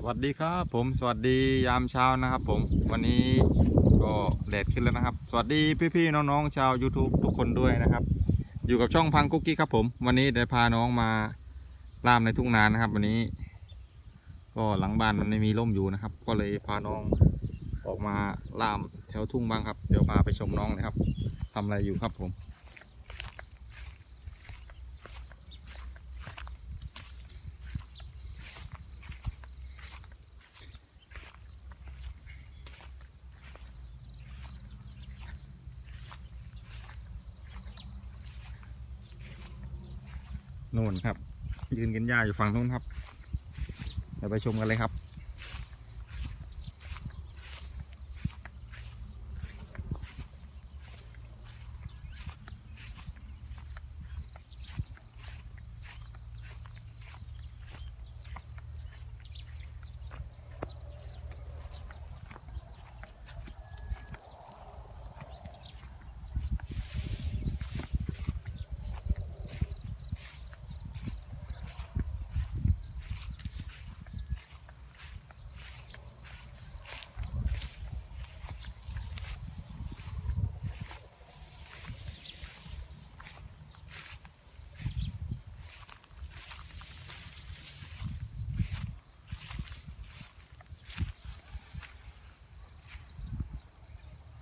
สวัสดีครับผมสวัสดียามเช้านะครับ ผมวันนี้ก็แดดขึ้นแล้วนะครับ สวัสดีพี่ๆน้องๆชาว YouTube ทุกคนด้วยนะครับ อยู่กับช่องพังกุ๊กกี้ครับผมวันนี้ได้พาน้องมาล่ามในทุ่งนานะครับ วันนี้ ก็หลังบ้านมันไม่มีร่มอยู่นะครับ ก็เลยพาน้องออกมาล่ามแถวทุ่งบ้างครับ เดี๋ยวพาไปชมน้องนะครับทำอะไรอยู่ครับผม นู่นครับ ยืนกินหญ้าอยู่ฝั่งนู้นครับเดี๋ยวไปชมกันเลยครับ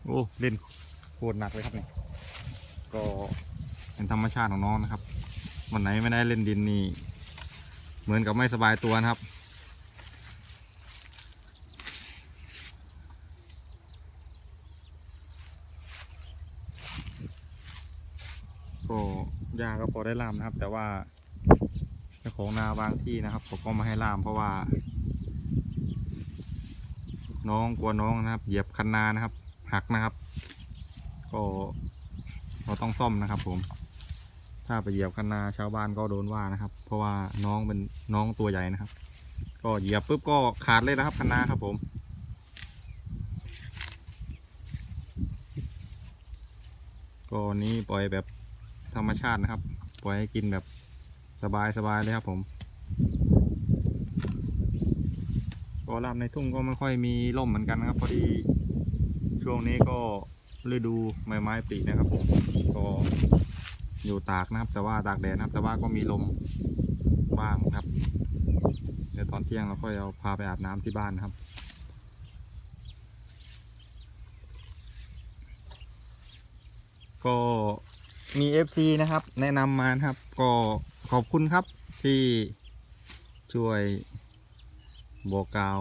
โอ้เล่นโคตรหนักเลยครับเนี่ยก็เป็นธรรมชาติของน้องนะครับ วันไหนไม่ได้เล่นดินนี่ เหมือนกับไม่สบายตัวนะครับ ก็ยาก็พอได้ล่ามนะครับ แต่ว่าเจ้าของนาบางที่นะครับผมก็มาให้ล่ามเพราะว่า น้องกลัวน้องนะครับ เหยียบคันนานะครับ หักนะครับ ก็เราต้องซ่อมนะครับ ผม ถ้าไปเหยียบคันนาชาวบ้านก็โดนว่านะครับ เพราะว่าน้องเป็นน้องตัวใหญ่นะครับ ก็เหยียบปุ๊บก็ขาดเลยนะครับคันนาครับผมก็นี้ปล่อยแบบธรรมชาตินะครับ ปล่อยให้กินแบบสบายสบายเลยครับผมก็ลามในทุ่งก็ไม่ค่อยมีร่มเหมือนกันนะครับ พอดี ช่วงนี้ก็ฤดูใบไม้ผลินะครับผมก็อยู่ตากนะครับ แต่ว่าตากแดดนะครับ แต่ว่าก็มีลมบ้างครับเดี๋ยวตอนเที่ยงเราค่อยเอาพาไปอาบน้ำที่บ้านนะครับ ก็มี FC นะครับ แนะนำมานะครับ ก็ขอบคุณครับที่ช่วยบอกกล่าว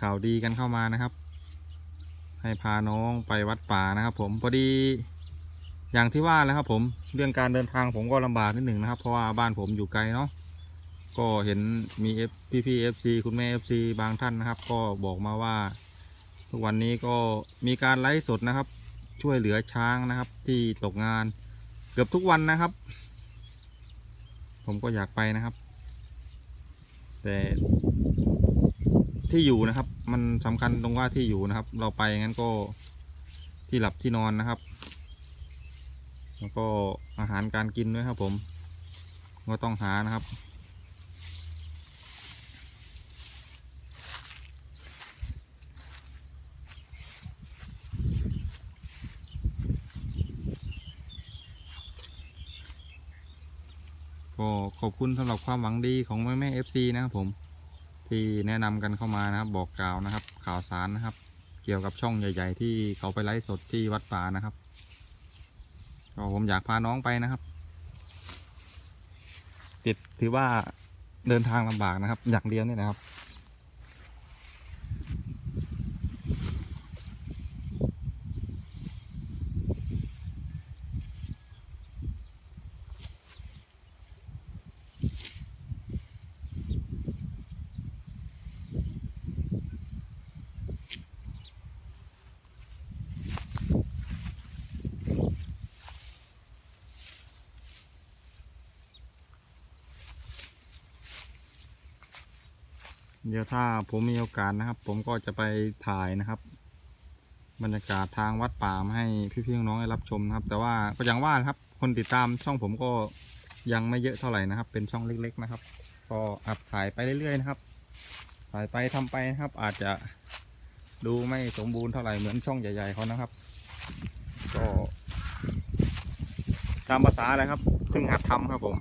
ข่าวดีกันเข้ามานะครับ ให้พาน้องไปวัดป่านะครับ ผมพอดีอย่างที่ว่าแล้วครับ ผมเรื่องการเดินทางผมก็ลำบากนิดหนึ่งนะครับ เพราะว่าบ้านผมอยู่ไกลเนาะก็เห็นมีเอฟพี่พี่เอฟซีคุณแม่เอฟซีบางท่านนะครับ ก็บอกมาว่า ทุกวันนี้ก็มีการไลฟ์สดนะครับ ช่วยเหลือช้างนะครับ ที่ตกงานเกือบทุกวันนะครับ ผมก็อยากไปนะครับ แต่ ที่อยู่นะครับ มันสำคัญตรงว่าที่อยู่นะครับ เราไปงั้นก็ที่หลับที่นอนนะครับ แล้วก็อาหารการกินด้วยครับ ผม ก็ต้องหานะครับก็ขอบคุณสำหรับความหวังดีของแม่แม่เอฟซีนะครับผม ที่แนะนำกันเข้ามานะครับ บอกกล่าวนะครับ ข่าวสารนะครับ เกี่ยวกับช่องใหญ่ ๆ ที่เขาไปไลฟ์สดที่วัดป่านะครับก็ผมอยากพาน้องไปนะครับ ติดถือว่าเดินทางลำบากนะครับ อย่างเดียวนี่นะครับ เดี๋ยวถ้าผมมีโอกาสนะครับ ผมก็จะไปถ่ายนะครับ บรรยากาศทางวัดป่ามาให้พี่ๆน้องๆได้รับชมนะครับ แต่ว่าก็อย่างว่านะครับ คนติดตามช่องผมก็ยังไม่เยอะเท่าไหร่นะครับ เป็นช่องเล็ก ๆนะครับ ก็อัพถ่ายไปเรื่อยๆนะครับ ถ่ายไปทำไปนะครับ อาจจะดูไม่สมบูรณ์เท่าไหร่เหมือนช่องใหญ่ๆเขานะครับ ก็ ตามภาษาอะไรครับเพิ่งหัดทำครับผม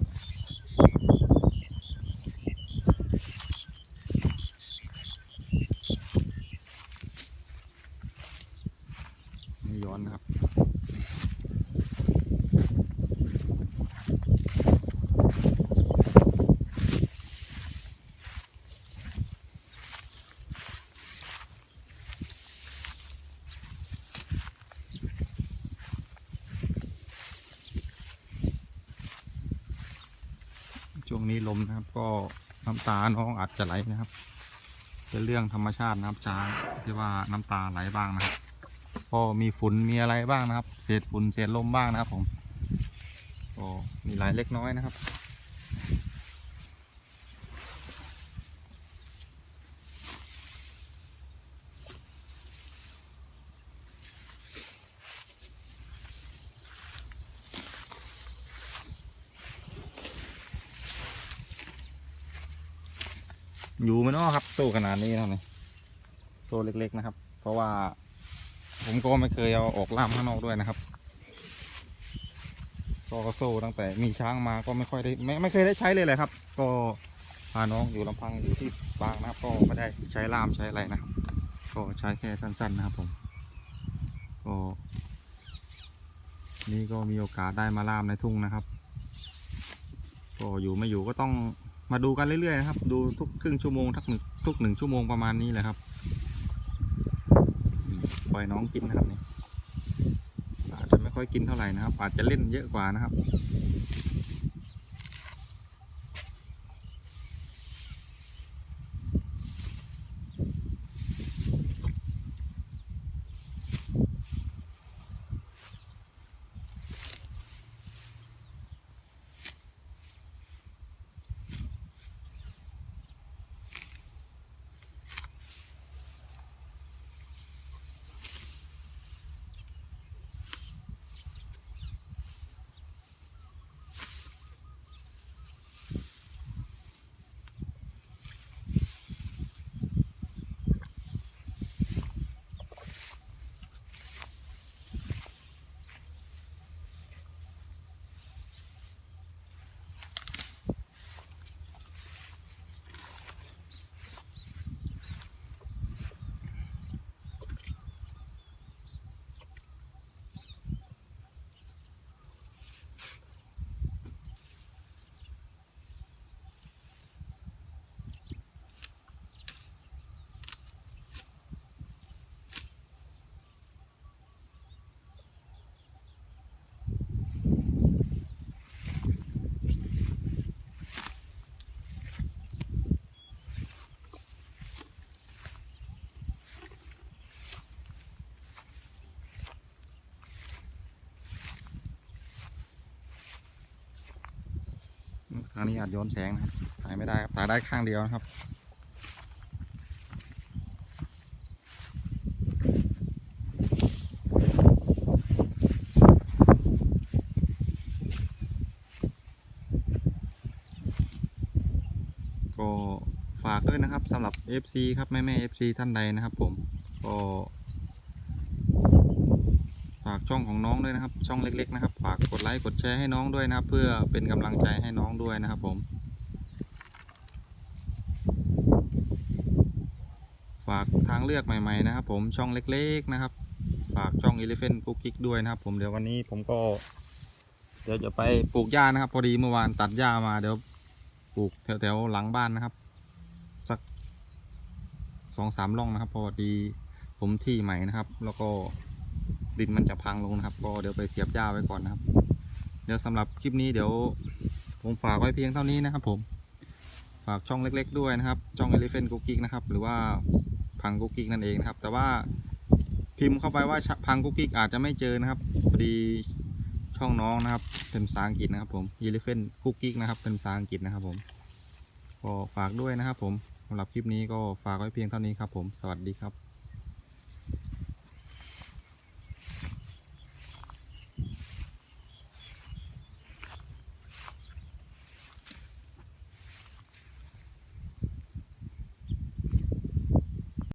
ไม่ย้อนนะครับช่วงนี้ลมนะครับ ก็น้ำตาน้องอาจจะไหลนะครับ เป็นเรื่องธรรมชาตินะครับช้างที่ว่าน้ำตาไหลบ้างนะครับ ก็มีฝุ่นมีอะไรบ้างนะครับ เศษฝุ่นเศษลมบ้างนะครับผมก็มีหลายเล็กน้อยนะครับอยู่ไหม่นอครับตู้ขนาดนี้เท่านี้ตัวเล็กๆนะครับ เพราะว่า ผมก็ไม่เคยเอาออกล่ามข้างนอกด้วยนะครับก็โซ่ตั้งแต่มีช้างมาก็ไม่ค่อยได้ไม่ไม่เคยได้ใช้เลยแหละครับ ก็พาน้องอยู่ลำพังอยู่ที่บางนะครับ ก็ไม่ได้ใช้ล่ามใช้อะไรนะครับก็ใช้แค่สั้นๆนะครับผมก็นี่ก็มีโอกาสได้มาล่ามในทุ่งนะครับ ก็อยู่ไม่อยู่ก็ต้องมาดูกันเรื่อยๆนะครับ ดูทุกครึ่งชั่วโมงทักหนึ่งทุกหนึ่งชั่วโมงประมาณนี้แหละครับ ล่อยน้องกินนะครับนี่อาจจะไม่ค่อยกินเท่าไหร่นะครับ อาจจะเล่นเยอะกว่านะครับางนี้อาจย้อนแสงนะครับถ่ายไม่ได้ครับถ่ายได้ข้างเดียวนะครับก็ฝากด้วยนะครับสำหรับ FC ครับแม่แม่ FC ท่านใดนะครับผมก็ ฝากช่องของน้องด้วยนะครับ ช่องเล็ก ๆ นะครับ ฝากกดไลค์กดแชร์ให้น้องด้วยนะครับ เพื่อเป็นกำลังใจให้น้องด้วยนะครับผม ฝากทางเลือกใหม่ ๆ นะครับ ผมช่องเล็ก ๆ นะครับ ฝากช่อง Elephant Cook Kick ด้วยนะครับผมเดี๋ยววันนี้ผมก็ เดี๋ยวจะไปปลูกหญ้านะครับ พอดีเมื่อวานตัดหญ้ามาเดี๋ยวปลูกแถวๆหลังบ้านนะครับ สักสองสามร่องนะครับ พอดีผมที่ใหม่นะครับ แล้วก็ ดินมันจะพังลงนะครับ ก็เดี๋ยวไปเสียบหญ้าไว้ก่อนนะครับ เดี๋ยวสำหรับคลิปนี้เดี๋ยวผมฝากไว้เพียงเท่านี้นะครับ ผม ฝากช่องเล็ก ๆ ด้วยนะครับ ช่อง Elephant Cooking นะครับ หรือว่าพังกุ๊กกิ๊กนั่นเองนะครับ แต่ว่าพิมพ์เข้าไปว่าพังกุ๊กกิ๊กอาจจะไม่เจอนะครับพอดีช่องน้องนะครับ เป็นภาษาอังกฤษนะครับผม Elephant Cooking นะครับ เป็นภาษาอังกฤษนะครับผมก็ฝากด้วยนะครับผมสำหรับคลิปนี้ก็ฝากไว้เพียงเท่านี้ครับผมสวัสดีครับ